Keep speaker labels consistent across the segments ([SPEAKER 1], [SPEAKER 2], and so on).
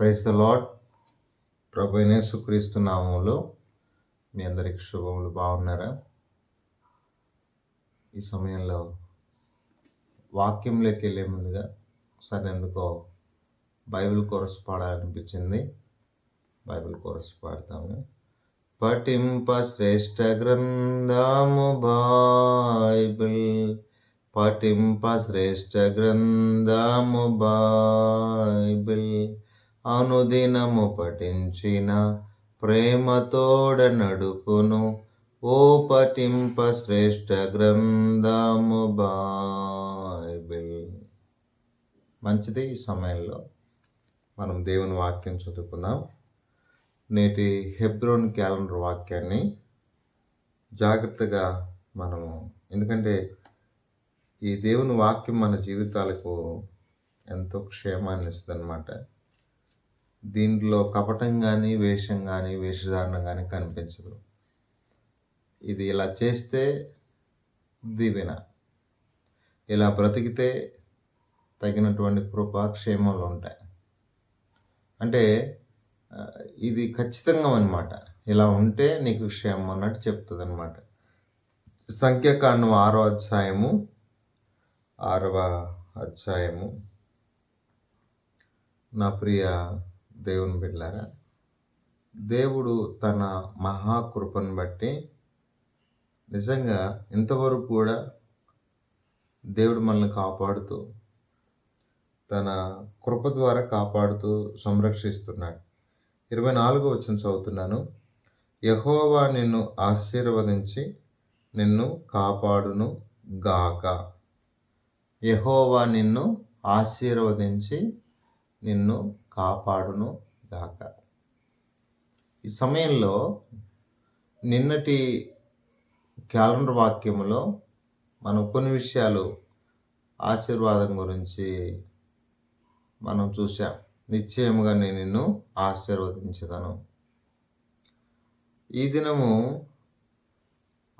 [SPEAKER 1] Praise the lord ప్రభు యేసుక్రీస్తు నామంలో మీ అందరికి శుభములు. బాగున్నారా? ఈ సమయంలో వాక్యంలోకి వెళ్ళే ముందుగా ఒకసారి ఎందుకో బైబిల్ కోరస్ పాడాలనిపించింది. బైబిల్ కోరస్ పాడతాము. పఠింప శ్రేష్ట గ్రంథము బైబిల్. పఠింప శ్రేష్ట గ్రంథము బైబిల్. అనుదినము పఠించిన ప్రేమతోడ నడుపును ఓ పఠింప శ్రేష్ఠ గ్రంథము బైబిల్. మంచిది ఈ సమయంలో. మనం దేవుని వాక్యం చదువుకుందాం. నేటి హెబ్రోన్ క్యాలెండర్ వాక్యాన్ని జాగ్రత్తగా మనము ఎందుకంటే ఈ దేవుని వాక్యం మన జీవితాలకు ఎంతో క్షేమాన్ని ఇస్తుందన్నమాట దీంట్లో కపటం కానీ వేషం కానీ వేషధారణ కానీ కనిపించదు. ఇది ఇలా చేస్తే దీవెన. ఇలా బ్రతికితే తగినటువంటి కృపాక్షేమాలు ఉంటాయి అంటే ఇది ఖచ్చితంగా అనమాట ఇలా ఉంటే నీకు క్షేమం అన్నట్టు చెప్తుంది అనమాట సంఖ్యాకాండం ఆరో అధ్యాయము ఆరవ అధ్యాయము. నా ప్రియ దేవుని బిడ్డారా దేవుడు తన మహాకృపను బట్టి నిజంగా ఇంతవరకు కూడా దేవుడు మనల్ని కాపాడుతూ తన కృప ద్వారా కాపాడుతూ సంరక్షిస్తున్నాడు. ఇరవై నాలుగో వచ్చిన చదువుతున్నాను. యహోవా నిన్ను ఆశీర్వదించి నిన్ను కాపాడును గాక. యహోవా నిన్ను ఆశీర్వదించి నిన్ను కాపాడును గాక. ఈ సమయంలో నిన్నటి క్యాలెండర్ వాక్యంలో మనం కొన్ని విషయాలు ఆశీర్వాదం గురించి మనం చూసాం నిశ్చయముగా నేను నిన్ను ఆశీర్వదించదను ఈ దినము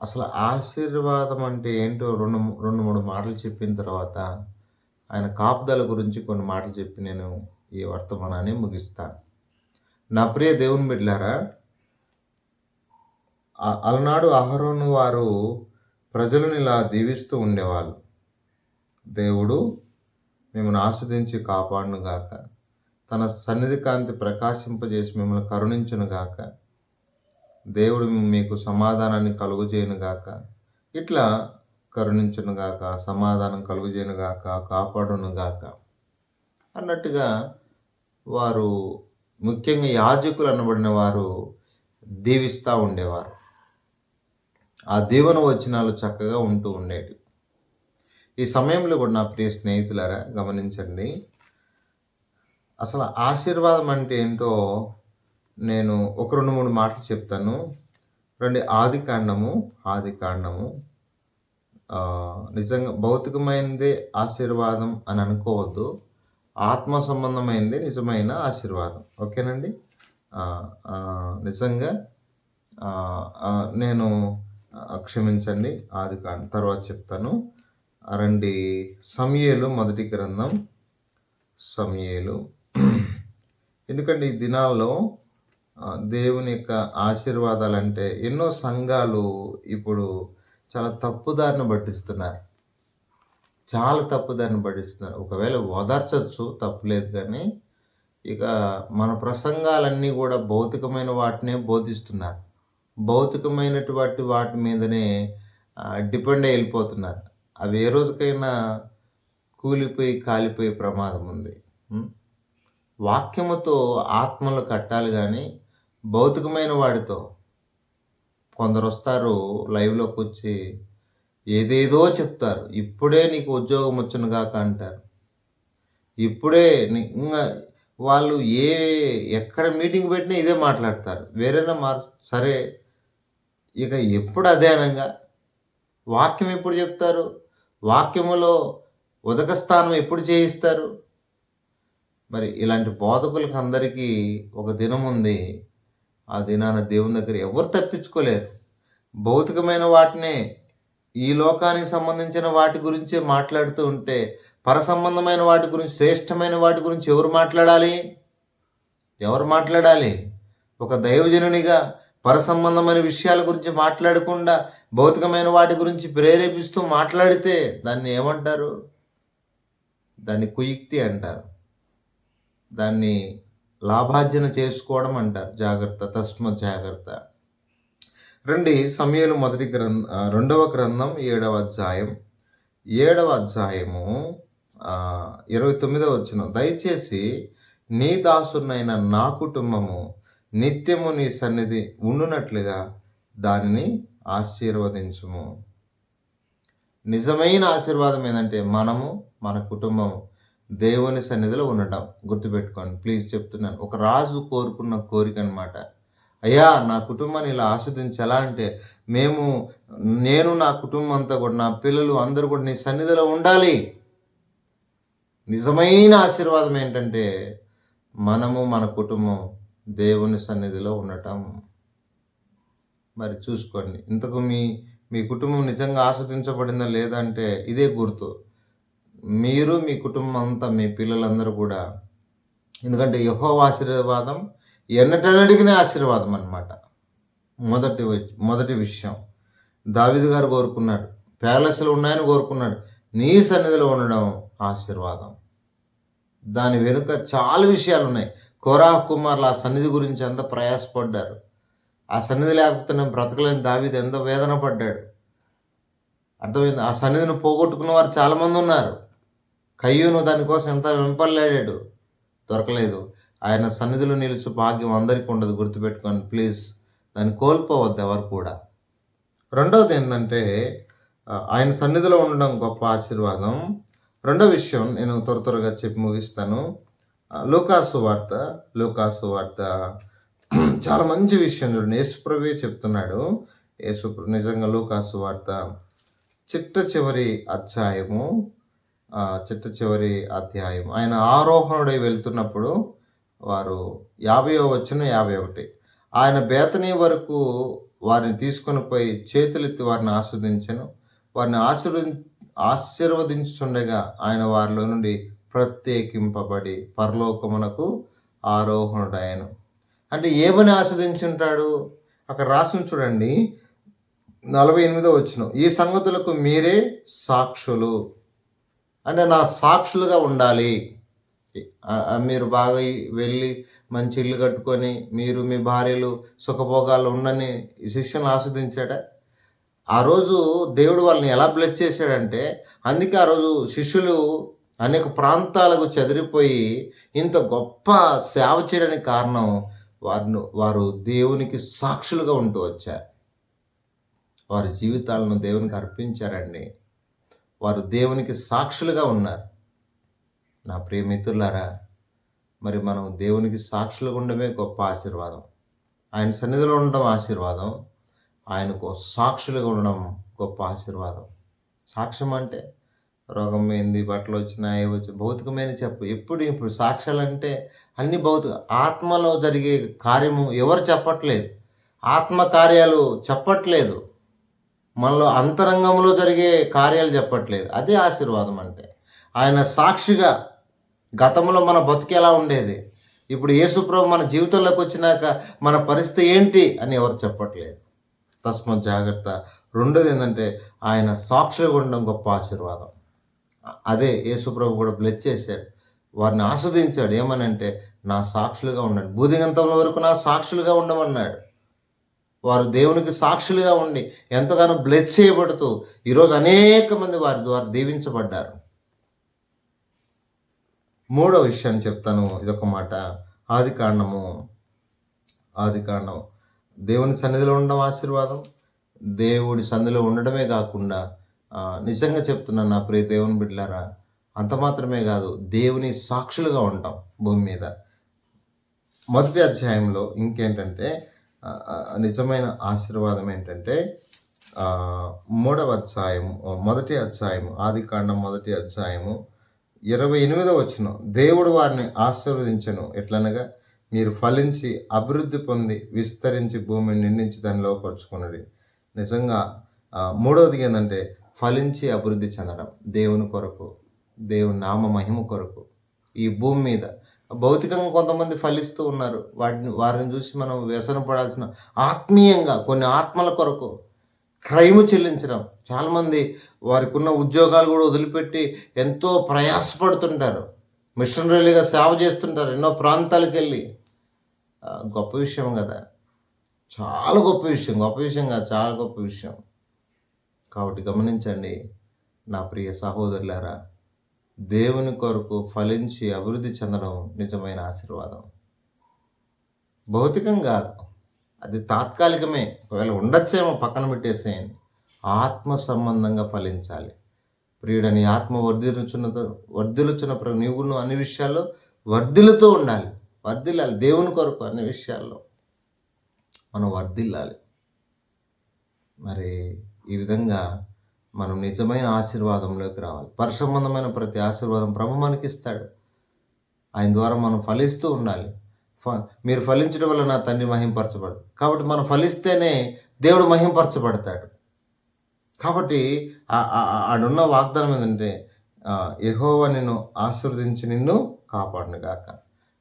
[SPEAKER 1] అసలు ఆశీర్వాదం అంటే ఏంటో రెండు రెండు మూడు మాటలు చెప్పిన తర్వాత ఆయన కాపుదల గురించి కొన్ని మాటలు చెప్పి నేను ఈ వర్తమానాన్ని ముగిస్తాను. నా ప్రియ దేవుని బిడ్డారా అలనాడు అహరోను వారు ప్రజలను ఇలా దీవిస్తూ ఉండేవాళ్ళు. దేవుడు మిమ్మల్ని ఆస్వాదించి కాపాడును గాక. తన సన్నిధి కాంతి ప్రకాశింపజేసి మిమ్మల్ని కరుణించునుగాక దేవుడు మీకు సమాధానాన్ని కలుగుచేయను గాక. ఇట్లా కరుణించునుగాక సమాధానం కలుగుచేయను గాక కాపాడును గాక. అన్నట్టుగా వారు ముఖ్యంగా యాజకులు అనబడిన వారు దీవిస్తూ ఉండేవారు. ఆ దీవెన వచనాలు చక్కగా ఉంటూ ఉండేవి ఈ సమయంలో కూడా నా ప్రియ స్నేహితులారా గమనించండి. అసలు ఆశీర్వాదం అంటే ఏంటో నేను ఒక రెండు మూడు మాటలు చెప్తాను. రండి ఆది కాండము ఆది కాండము. నిజంగా భౌతికమైనదే ఆశీర్వాదం అని అనుకోవద్దు. ఆత్మ సంబంధమైంది నిజమైన ఆశీర్వాదం. ఓకేనండి? నిజంగా నేను క్షమించండి. ఆది కాండ తర్వాత చెప్తాను. రండి సమయేలు మొదటి గ్రంథం. సమయేలు. ఎందుకంటే ఈ దినాల్లో దేవుని యొక్క ఆశీర్వాదాలు అంటే ఎన్నో సంఘాలు ఇప్పుడు చాలా తప్పుదారిని పట్టిస్తున్నారు. చాలా తప్పుదాన్ని పడిస్తున్నారు ఒకవేళ ఓదార్చచ్చు తప్పులేదు కానీ ఇక మన ప్రసంగాలన్నీ కూడా భౌతికమైన వాటినే బోధిస్తున్నారు. భౌతికమైనటువంటి వాటి మీదనే డిపెండ్ అయి వెళ్ళిపోతున్నారు అవి ఏ రోజుకైనా కూలిపోయి కాలిపోయే ప్రమాదం ఉంది. వాక్యముతో ఆత్మలు కట్టాలి కానీ భౌతికమైన వాడితో కొందరు వస్తారు లైవ్లోకి వచ్చి ఏదేదో చెప్తారు. ఇప్పుడే నీకు ఉద్యోగం వచ్చును కాక అంటారు. ఇప్పుడే నీ- ఇంకా వాళ్ళు ఏ ఎక్కడ మీటింగ్ పెట్టినా ఇదే మాట్లాడతారు. వేరేనా మార్ సరే. ఇక ఎప్పుడు అదేనంగా వాక్యం ఎప్పుడు చెప్తారు? వాక్యములో ఉదక స్థానం ఎప్పుడు చేయిస్తారు? మరి ఇలాంటి బోధకులకు అందరికీ ఒక దినం ఉంది. ఆ దినాన దేవుని దగ్గర ఎవరు తప్పించుకోలేరు. భౌతికమైన వాటినే ఈ లోకానికి సంబంధించిన వాటి గురించే మాట్లాడుతూ ఉంటే పర సంబంధమైన వాటి గురించి శ్రేష్టమైన వాటి గురించి ఎవరు మాట్లాడాలి? ఎవరు మాట్లాడాలి? ఒక దైవజనునిగా పరసంబంధమైన విషయాల గురించి మాట్లాడకుండా భౌతికమైన వాటి గురించి ప్రేరేపిస్తూ మాట్లాడితే దాన్ని ఏమంటారు? దాన్ని కుయుక్తి అంటారు. దాన్ని లాభార్జన చేసుకోవడం అంటారు. జాగ్రత్త తస్మ జాగ్రత్త. రండి సమయలు మొదటి గ్రంథ రెండవ గ్రంథం ఏడవ అధ్యాయం. ఏడవ అధ్యాయము ఇరవై తొమ్మిదవ వచ్చిన దయచేసి నీ దాసునైన నా కుటుంబము నిత్యము నీ సన్నిధి ఉండునట్లుగా దానిని ఆశీర్వదించుము. నిజమైన ఆశీర్వాదం ఏంటంటే మనము మన కుటుంబం దేవుని సన్నిధిలో ఉండటం. గుర్తుపెట్టుకోండి. ప్లీజ్ చెప్తున్నాను. ఒక రాజు కోరుకున్న కోరిక అనమాట అయ్యా నా కుటుంబాన్ని ఇలా ఆస్వాదించి ఎలా అంటే మేము నేను నా కుటుంబం అంతా కూడా నా పిల్లలు అందరూ కూడా నీ సన్నిధిలో ఉండాలి. నిజమైన ఆశీర్వాదం ఏంటంటే మనము మన కుటుంబం దేవుని సన్నిధిలో ఉండటం. మరి చూసుకోండి ఇంతకు మీ మీ కుటుంబం నిజంగా ఆస్వాదించబడిందా లేదా అంటే ఇదే గుర్తు. మీరు మీ కుటుంబం అంతా మీ పిల్లలందరూ కూడా ఎందుకంటే యహో ఆశీర్వాదం ఎన్నటన్నటికి ఆశీర్వాదం అన్నమాట. మొదటి వి- మొదటి విషయం. దావిదు గారు కోరుకున్నాడు. ప్యాలెస్లు ఉన్నాయని కోరుకున్నాడు. నీ సన్నిధిలో ఉండడం ఆశీర్వాదం. దాని వెనుక చాలా విషయాలు ఉన్నాయి కోరా కుమార్లు ఆ సన్నిధి గురించి ఎంత ప్రయాసపడ్డారు. ఆ సన్నిధి లేకపోతే నేను బ్రతకలేని. దావిది ఎంత వేదన పడ్డాడు. అర్థమైంది? ఆ సన్నిధిని పోగొట్టుకున్న వారు చాలామంది ఉన్నారు. కయ్యూను దానికోసం ఎంత వెంపల్లాడాడు దొరకలేదు. ఆయన సన్నిధిలో నిలుచు భాగ్యం అందరికీ ఉండదు గుర్తుపెట్టుకొని ప్లీజ్ దాన్ని కోల్పోవద్దు ఎవరు కూడా. రెండవది ఏంటంటే ఆయన సన్నిధిలో ఉండడం గొప్ప ఆశీర్వాదం. రెండో విషయం నేను త్వర త్వరగా చెప్పి ముగిస్తాను. లోకాసు వార్త లోకాసు వార్త చాలా మంచి విషయం చూడండి. యేసుప్రభే చెప్తున్నాడు. యేసు నిజంగా లోకాసు వార్త చిట్ట చివరి అధ్యాయము. చిట్ట చివరి అధ్యాయం ఆయన ఆరోహణుడై వెళ్తున్నప్పుడు వారు యాభై వచ్చిన యాభై ఒకటి ఆయన బేతనీ వరకు వారిని తీసుకొని పోయి చేతులెత్తి వారిని ఆస్వాదించను. వారిని ఆశీర్వ ఆశీర్వదించుండగా ఆయన వారిలో నుండి ప్రత్యేకింపబడి పరలోకమునకు ఆరోహణుడాయను అంటే ఏమని ఆస్వాదించుంటాడు? అక్కడ రాసి చూడండి. నలభై ఎనిమిదో వచ్చిన ఈ సంగతులకు మీరే సాక్షులు. అంటే నా సాక్షులుగా ఉండాలి. మీరు బాగా వెళ్ళి మంచి ఇల్లు కట్టుకొని మీరు మీ భార్యలు సుఖభోగాలు ఉండని శిష్యులను ఆస్వాదించాడా? ఆ రోజు దేవుడు వాళ్ళని ఎలా బ్లెస్ చేశాడంటే అందుకే ఆ రోజు శిష్యులు అనేక ప్రాంతాలకు చెదిరిపోయి ఇంత గొప్ప సేవ చేయడానికి కారణం వారిని వారు దేవునికి సాక్షులుగా ఉంటూ వచ్చారు. వారి జీవితాలను దేవునికి అర్పించారండి. వారు దేవునికి సాక్షులుగా ఉన్నారు. నా ప్రియమిత్రులారా మరి మనం దేవునికి సాక్షులుగా ఉండడమే గొప్ప ఆశీర్వాదం. ఆయన సన్నిధిలో ఉండడం ఆశీర్వాదం. ఆయనకు సాక్షులుగా ఉండడం గొప్ప ఆశీర్వాదం. సాక్ష్యం అంటే రోగం ఏంది బట్టలు వచ్చినాయి వచ్చి భౌతికమైన చెప్పు. ఎప్పుడు ఇప్పుడు సాక్ష్యాలు అంటే అన్ని భౌతిక ఆత్మలో జరిగే కార్యము ఎవరు చెప్పట్లేదు. ఆత్మ కార్యాలు చెప్పట్లేదు. మనలో అంతరంగంలో జరిగే కార్యాలు చెప్పట్లేదు. అదే ఆశీర్వాదం అంటే. ఆయన సాక్షిగా గతంలో మన బతుకు ఎలా ఉండేది? ఇప్పుడు యేసుప్రభు మన జీవితంలోకి వచ్చినాక మన పరిస్థితి ఏంటి అని ఎవరు చెప్పట్లేదు. తస్మత్ జాగ్రత్త. రెండోది ఏంటంటే ఆయన సాక్షిగా ఉండడం గొప్ప ఆశీర్వాదం. అదే యేసుప్రభు కూడా బ్లెస్ చేశాడు. వారిని ఆస్వాదించాడు. ఏమనంటే నా సాక్షులుగా ఉండండి భూదిగంతంలో వరకు నా సాక్షులుగా ఉండమన్నాడు. వారు దేవునికి సాక్షులుగా ఉండి ఎంతగానో బ్లెస్ చేయబడుతూ ఈరోజు అనేక మంది వారి ద్వారా దీవించబడ్డారు. మూడో విషయాన్ని చెప్తాను ఇదొక మాట. ఆది కాండము ఆది కాండం. దేవుని సన్నిధిలో ఉండడం ఆశీర్వాదం దేవుడి సన్నిధిలో ఉండడమే కాకుండా నిజంగా చెప్తున్నాను నా ప్రియ దేవుని బిడ్డలారా అంత మాత్రమే కాదు దేవుని సాక్షులుగా ఉంటాం భూమి మీద. మొదటి అధ్యాయంలో ఇంకేంటంటే నిజమైన ఆశీర్వాదం ఏంటంటే మూడవ అధ్యాయం మొదటి అధ్యాయం ఆది కాండం మొదటి అధ్యాయము ఇరవై ఎనిమిదో వచ్చిన దేవుడు వారిని ఆశీర్వదించను. ఎట్లనగా మీరు ఫలించి అభివృద్ధి పొంది విస్తరించి భూమిని నిండించి దాన్ని లోపరుచుకున్నది నిజంగా మూడవది ఏంటంటే ఫలించి అభివృద్ధి చెందడం. దేవుని కొరకు దేవుని నామ మహిమ కొరకు. ఈ భూమి మీద. భౌతికంగా కొంతమంది ఫలిస్తూ ఉన్నారు. వాటిని వారిని చూసి మనం వ్యసన పడాల్సిన ఆత్మీయంగా కొన్ని ఆత్మల కొరకు క్రైము చెల్లించడం. చాలామంది వారికి ఉన్న ఉద్యోగాలు కూడా వదిలిపెట్టి ఎంతో ప్రయాసపడుతుంటారు. మిషనరీలుగా సేవ చేస్తుంటారు. ఎన్నో ప్రాంతాలకు వెళ్ళి గొప్ప విషయం కదా. చాలా గొప్ప విషయం. గొప్ప విషయం కాదు చాలా గొప్ప విషయం. కాబట్టి గమనించండి నా ప్రియ సహోదరులారా దేవుని కొరకు ఫలించి అభివృద్ధి చెందడం నిజమైన ఆశీర్వాదం. భౌతికం కాదు. అది తాత్కాలికమే. ఒకవేళ ఉండొచ్చేమో పక్కన పెట్టేసేయండి. ఆత్మ సంబంధంగా ఫలించాలి. ప్రియుడని ఆత్మ వర్ధిలుచున్న వర్ధిలుచున్న నీవును అన్ని విషయాల్లో వర్ధిల్లుతూ ఉండాలి. వర్ధిల్లాలి దేవుని కొరకు అన్ని విషయాల్లో. మనం వర్ధిల్లాలి. మరి ఈ విధంగా మనం నిజమైన ఆశీర్వాదంలోకి రావాలి. పరిసంబంధమైన ప్రతి ఆశీర్వాదం ప్రభు మనకిస్తాడు. ఆయన ద్వారా మనం ఫలిస్తూ ఉండాలి. మీరు ఫలించడం వల్ల నా తండ్రి మహింపరచబడు. కాబట్టి మనం ఫలిస్తేనే దేవుడు మహింపరచబడతాడు. కాబట్టి ఆడున్న వాగ్దానం ఏంటంటే యహోవ నిన్ను ఆశీర్వదించి నిన్ను కాపాడును గాక.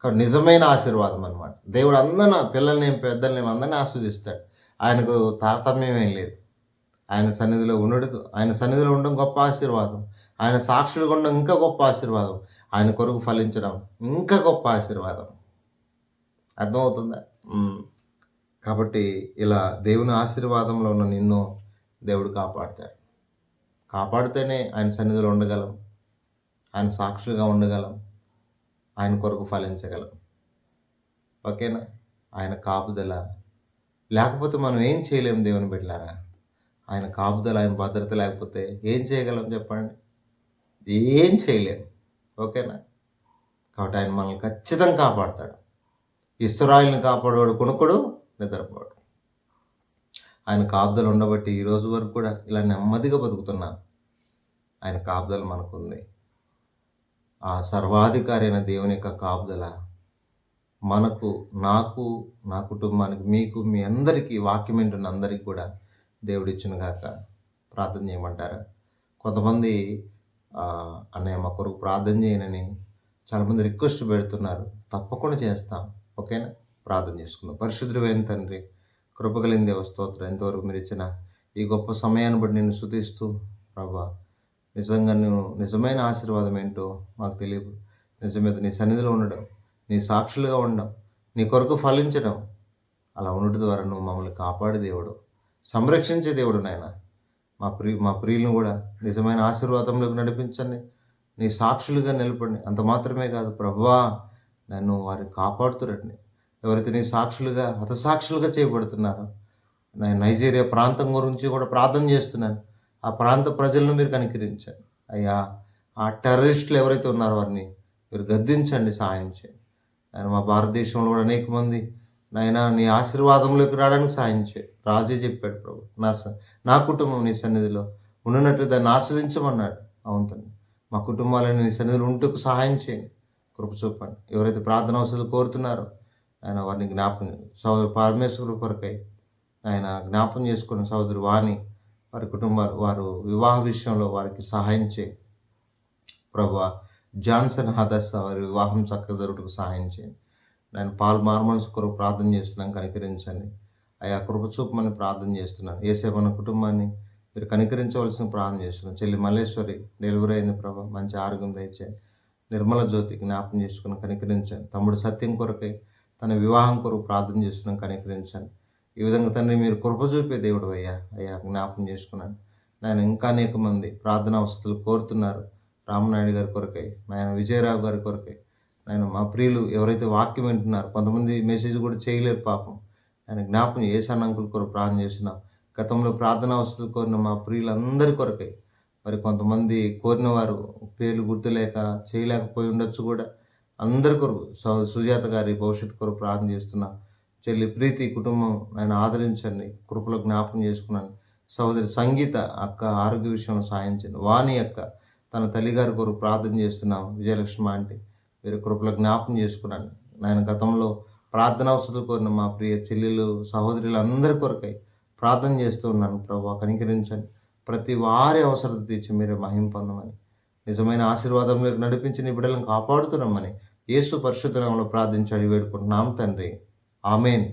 [SPEAKER 1] కాబట్టి నిజమైన ఆశీర్వాదం అనమాట దేవుడు అందరిని పిల్లల్ని పెద్దల్ని అందరినీ ఆస్వాదిస్తాడు ఆయనకు తారతమ్యం ఏం లేదు. ఆయన సన్నిధిలో ఉండడు ఆయన సన్నిధిలో ఉండడం గొప్ప ఆశీర్వాదం. ఆయన సాక్షులుగా ఉండడం ఇంకా గొప్ప ఆశీర్వాదం. ఆయన కొరకు ఫలించడం ఇంకా గొప్ప ఆశీర్వాదం. అర్థమవుతుందా? కాబట్టి ఇలా దేవుని ఆశీర్వాదంలో ఉన్న నిన్ను దేవుడు కాపాడుతాడు. కాపాడితేనే ఆయన సన్నిధిలో ఉండగలం. ఆయన సాక్షులుగా ఉండగలం. ఆయన కొరకు ఫలించగలం. ఓకేనా? ఆయన కాపుదల. లేకపోతే మనం ఏం చేయలేము దేవుని బిడ్డలారా? ఆయన కాపుదల ఆయన భద్రత లేకపోతే ఏం చేయగలం చెప్పండి? ఏం చేయలేము. ఓకేనా? కాబట్టి ఆయన మనల్ని ఖచ్చితంగా కాపాడతాడు. ఇస్రాయిల్ని కాపాడేవాడు కొనుక్కుడు నిద్రపోడు. ఆయన కాపుదలు ఉండబట్టి ఈ రోజు వరకు కూడా ఇలా నెమ్మదిగా బతుకుతున్నాను. ఆయన కాపుదల మనకుంది. ఆ సర్వాధికారి అయిన దేవుని యొక్క కాపుదల మనకు నాకు నా కుటుంబానికి మీకు మీ అందరికీ వాక్యం వింటున్న అందరికీ కూడా దేవుడిచ్చిన గాక ప్రార్థన చేయమంటారా. కొంతమంది అన్నయ్య మా కొరకు ప్రార్థన చేయనని చాలామంది రిక్వెస్ట్ పెడుతున్నారు. తప్పకుండా చేస్తాం. ఓకేనా? ప్రార్థన చేసుకుందాం. పరిశుద్ధుడైన తండ్రి కృపగలిగిన దేవస్తోత్రం ఎంతవరకు మీరు ఇచ్చిన ఈ గొప్ప సమయాన్ని బట్టి నేను శుతిస్తూ ప్రభా నిజంగా నువ్వు నిజమైన ఆశీర్వాదం ఏంటో మాకు తెలియదు. నిజమేద నీ సన్నిధిలో ఉండడం నీ సాక్షులుగా ఉండడం నీ కొరకు ఫలించడం అలా ఉండట ద్వారా నువ్వు మమ్మల్ని కాపాడే దేవుడు సంరక్షించే దేవుడు నాయన. మా ప్రి మా ప్రియులను కూడా నిజమైన ఆశీర్వాదంలోకి నడిపించండి. నీ సాక్షులుగా నిలపండి అంత మాత్రమే కాదు ప్రభువా నన్ను వారిని కాపాడుతురండి ఎవరైతే నీ సాక్షులుగా హతసాక్షులుగా చేయబడుతున్నారో నేను నైజీరియా ప్రాంతం గురించి కూడా ప్రార్థన చేస్తున్నాను. ఆ ప్రాంత ప్రజలను మీరు కనికరించండి. అయ్యా ఆ టెర్రరిస్టులు ఎవరైతే ఉన్నారో వారిని మీరు గద్దించండి సాయం చేయండి. ఆయన మా భారతదేశంలో కూడా అనేక మంది నాయనా నీ ఆశీర్వాదంలోకి రావడానికి సాయం చేయండి. రాజే చెప్పాడు ప్రభు నా నా కుటుంబం నీ సన్నిధిలో ఉన్నట్టు దాన్ని ఆస్వాదించమన్నాడు. అవును తండ్రి మా కుటుంబాలను నీ సన్నిధిలో ఉంటూ సహాయం చేయండి. కృప చూపండి. ఎవరైతే ప్రార్థన అవసరాలు కోరుతున్నారో ఆయన వారిని జ్ఞాపకం సోదరు పరమేశ్వరు కొరకై ఆయన జ్ఞాపకం చేసుకున్న సోదరు వాణి వారి కుటుంబాలు వారు వివాహ విషయంలో వారికి సహాయం చేయి. ప్రభు జాన్సన్ హదస్ వారి వివాహం చక్కగా జరుగుటకు సహాయం చేయండి. నేను పాల్ మార్మన్స్ కొరకు ప్రార్థన చేస్తున్నాను కనికరించండి. అయ్యా కృప చూపమని ప్రార్థన చేస్తున్నాను. ఏసే మన కుటుంబాన్ని మీరు కనికరించవలసిన ప్రార్థన చేస్తున్నాను. చెల్లి మల్లేశ్వరి డెలివరీ అయింది ప్రభా. మంచి ఆరోగ్యం దయచేయండి. నిర్మల జ్యోతి జ్ఞాపం చేసుకుని కనికరించాను తమ్ముడు సత్యం కొరకై తన వివాహం కొరకు ప్రార్థన చేస్తున్నాం కనికరించాను ఈ విధంగా తండ్రి మీరు కృప చూపే దేవుడు అయ్యా. అయ్యా జ్ఞాపం చేసుకున్నాను. నేను ఇంకా అనేక మంది ప్రార్థన అవసరాలు కోరుతున్నారు రామనాయుడు గారి కొరకై నాయన విజయరావు గారి కొరకై. నేను మా ప్రియులు ఎవరైతే వాక్యం వింటున్నారు కొంతమంది మెసేజ్ కూడా చేయలేరు పాపం. ఆయన జ్ఞాపం ఏ సన్నంకుల కొరకు ప్రార్థన చేసిన గతంలో ప్రార్థన అవసరాలు కోరిన మా ప్రియులందరి కొరకై మరి కొంతమంది కోరిన వారు పేర్లు గుర్తులేక చేయలేకపోయి ఉండొచ్చు కూడా. అందరి కొరకు సుజాత గారి భవిష్యత్తు కొరకు ప్రార్థన చేస్తున్నా చెల్లి ప్రీతి కుటుంబం ఆయన ఆదరించండి కృపలో జ్ఞాపకం చేసుకున్నాను సహోదరి సంగీత అక్క ఆరోగ్య విషయంలో సాయించండి వాణి అక్క తన తల్లిగారి కొరకు ప్రార్థన చేస్తున్నాం విజయలక్ష్మి అంటే మీరు కృపలో జ్ఞాపకం చేసుకున్నాను నేను గతంలో ప్రార్థన అవసరాలు కోరిన మా ప్రియ చెల్లెలు సహోదరులు అందరి కొరకై ప్రార్థన చేస్తూ ఉన్నాను. ప్రభు కనికరించండి. ప్రతి వారి అవసరత తీర్చి మీరు మహిం పొందమని. నిజమైన ఆశీర్వాదం మీరు నడిపించి నీ బిడ్డలను కాపాడుతున్నామని యేసు పరిశుద్ధంలో నామములో ప్రార్థించి అడిగి వేడుకుంటున్నాం తండ్రి. ఆమెన్.